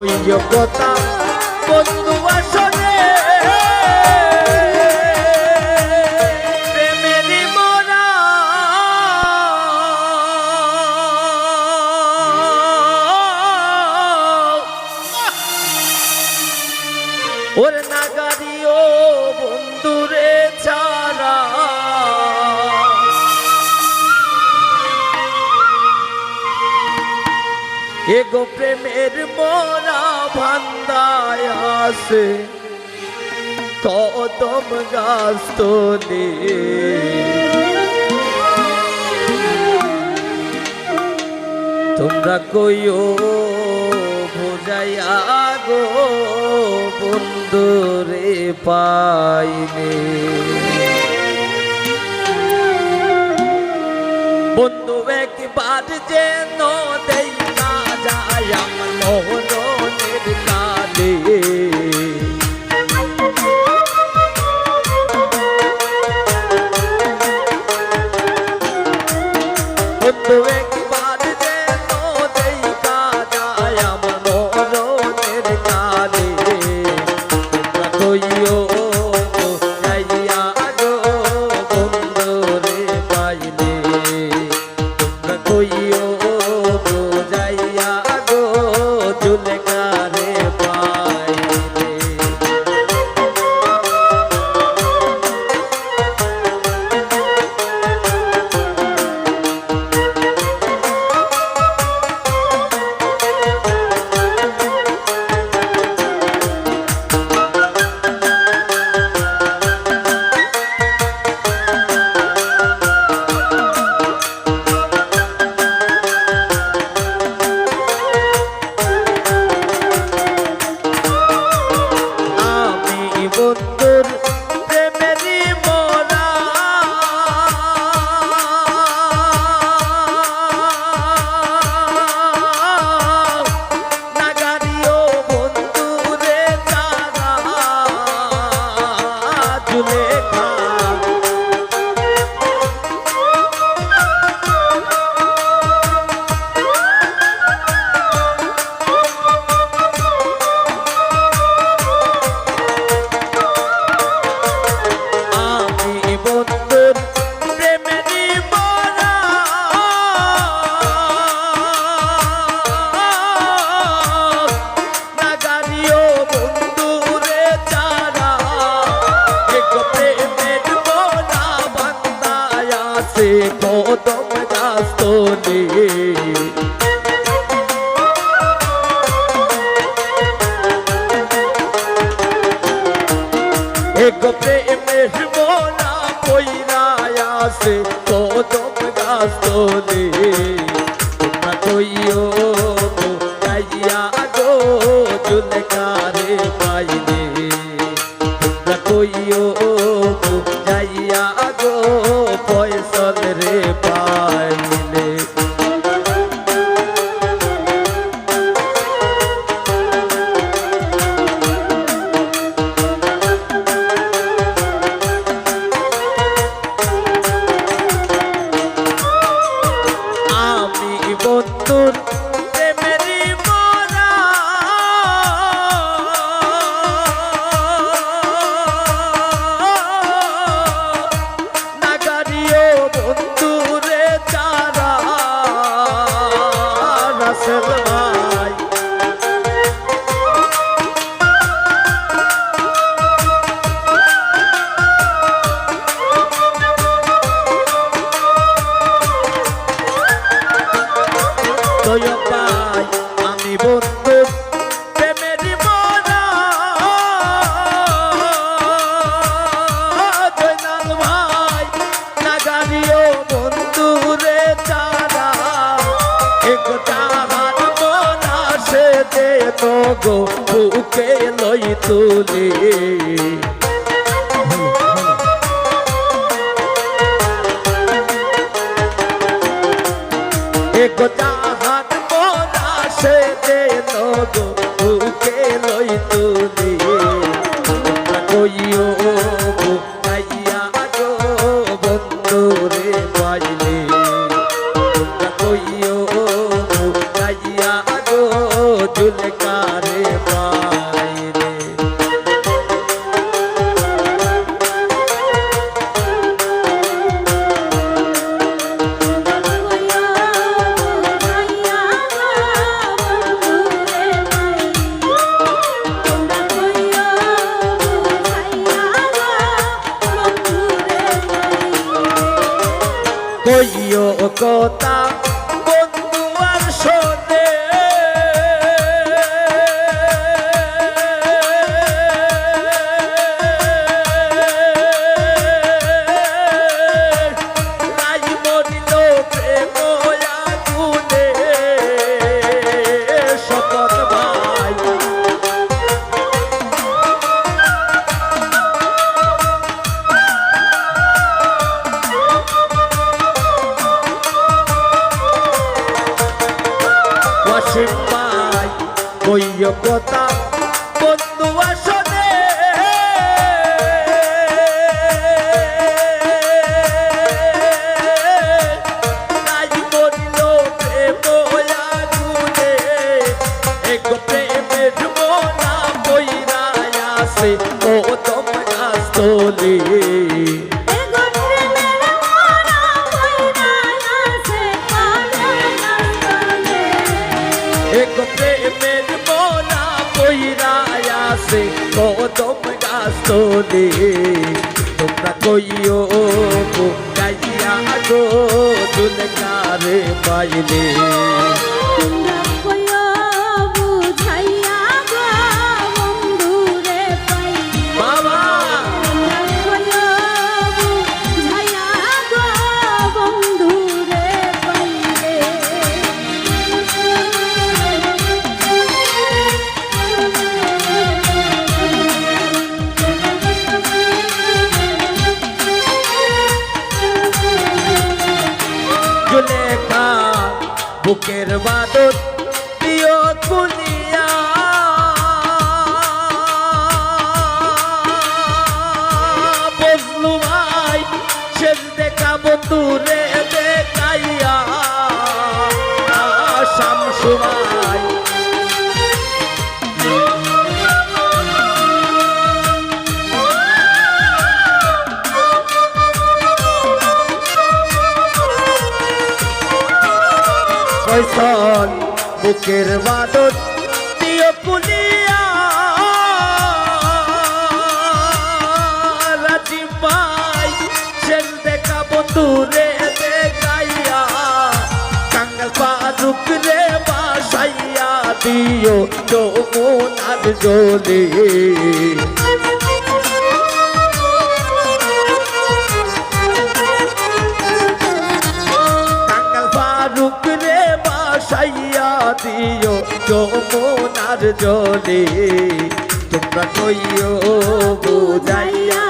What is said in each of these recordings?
যোগ্যতা বন্ধু এগো প্রেমের মোরা ভান্দায় আসে কদম গাছ তোলে তোমরা কইও বোঝাইয়া গো বন্ধুরে পাইনে। বন্ধু, একবার যেন যায় আমার মোহনের এক প্রেমের মোনা কইরায় আসে কদম গাছ তোলে তোমরা কইও গাইয়া গো চুলকারে পাইলে তোমরা কইও গাইয়া গো পয়সল রে পাইলে গো বুকে লই তুলে। এক তাহার মোরা সে দে গো বুকে লই তুলে। কইও ও সোনে তোমরা কইও গাইয়া গো দুলকারে পাইলে। বাবা বুকের বাদত প্রিয় কুলিয়া বজলু ভাই শেষ দেখা বন্ধুরে দেখাইয়া। শামসু ভাই ফয়সল বুকের বাদত প্রিয় কুলিয়া। রাজীব ভাই শেষ দেখা বন্ধুরে দেখাইয়া। কাঙ্গাল পারুক রে বাসাইয়া দিও যমুনার জলে। যমুনার জলে তোমরা কইও বুঝাইয়া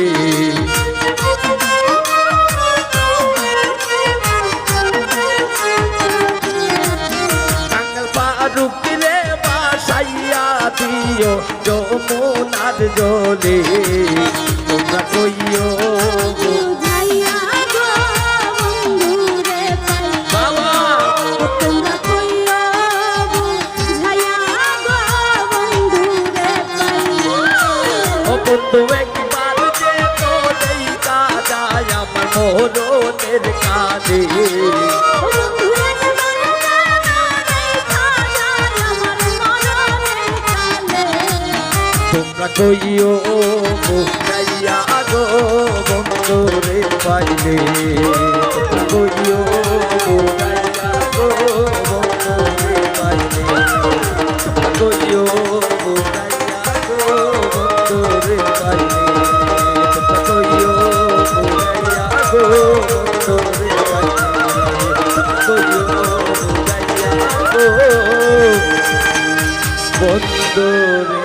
কইও যমুনার জলে। তোমরা কইও বন্ধু একবার যে তোলেই কাজা আমার মরণের কাজে কইও বুঝাইয়া গো বন্ধুরে পাইলে। তোমরা কইও বুঝাইয়া গো বন্ধুরে পাইলে। কইও বুঝাইয়া গো বন্ধুরে পাইলে। কইও বুঝাইয়া গো বন্ধুরে পাইলে। কইও বুঝাইয়া গো বন্ধুরে